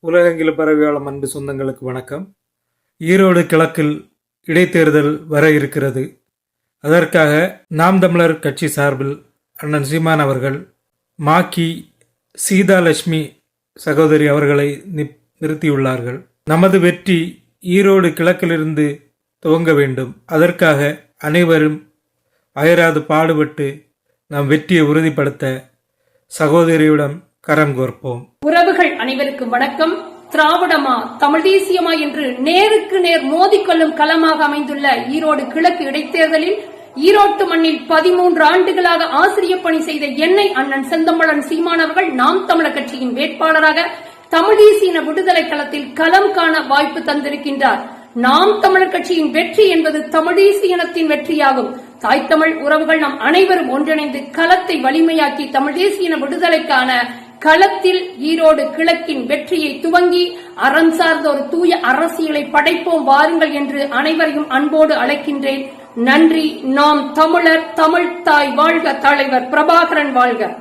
உலகெங்கில பரவியாளம் அன்பு சொந்தங்களுக்கு வணக்கம். ஈரோடு கிழக்கில் இடைத்தேர்தல் வர இருக்கிறது. அதற்காக நாம் தமிழர் கட்சி சார்பில் அண்ணன் சீமான் அவர்கள் மாக்கி சீதாலட்சுமி சகோதரி அவர்களை நிறுத்தியுள்ளார்கள். நமது வெற்றி ஈரோடு கிழக்கிலிருந்து துவங்க வேண்டும். அதற்காக அனைவரும் அயராது பாடுபட்டு நம் வெற்றியை உறுதிப்படுத்த சகோதரியுடன் கரம் கோர்ப்போம். உறவுகள் அனைவருக்கும் வணக்கம். திராவிடமா தமிழ் தேசியமா என்று நேருக்கு நேர் மோதிக்கொள்ளும் களமாக அமைந்துள்ள ஈரோடு கிழக்கு இடைத்தேர்தலில் ஈரோட்டு மண்ணில் பதிமூன்று ஆண்டுகளாக ஆசிரியர் பணி செய்த என்னை அண்ணன் செந்தமிழன் சீமானவர்கள் நாம் தமிழர் கட்சியின் வேட்பாளராக தமிழ் தேசிய விடுதலை களத்தில் களம் காண வாய்ப்பு தந்திருக்கின்றார். நாம் தமிழர் கட்சியின் வெற்றி என்பது தமிழ் தேசிய இனத்தின் வெற்றியாகும். தாய் தமிழ் உறவுகள் நாம் அனைவரும் ஒன்றிணைந்து களத்தை வலிமையாக்கி தமிழ் தேசிய விடுதலைக்கான களத்தில் ஈரோடு கிழக்கின் வெற்றியை துவங்கி அறம் சார்ந்த ஒரு தூய அரசியலை படைப்போம் வாருங்கள் என்று அனைவரையும் அன்போடு அழைக்கின்றேன். நன்றி. நாம் தமிழர் தமிழ் தாய் வாழ்க தலைவர் பிரபாகரன் வாழ்க.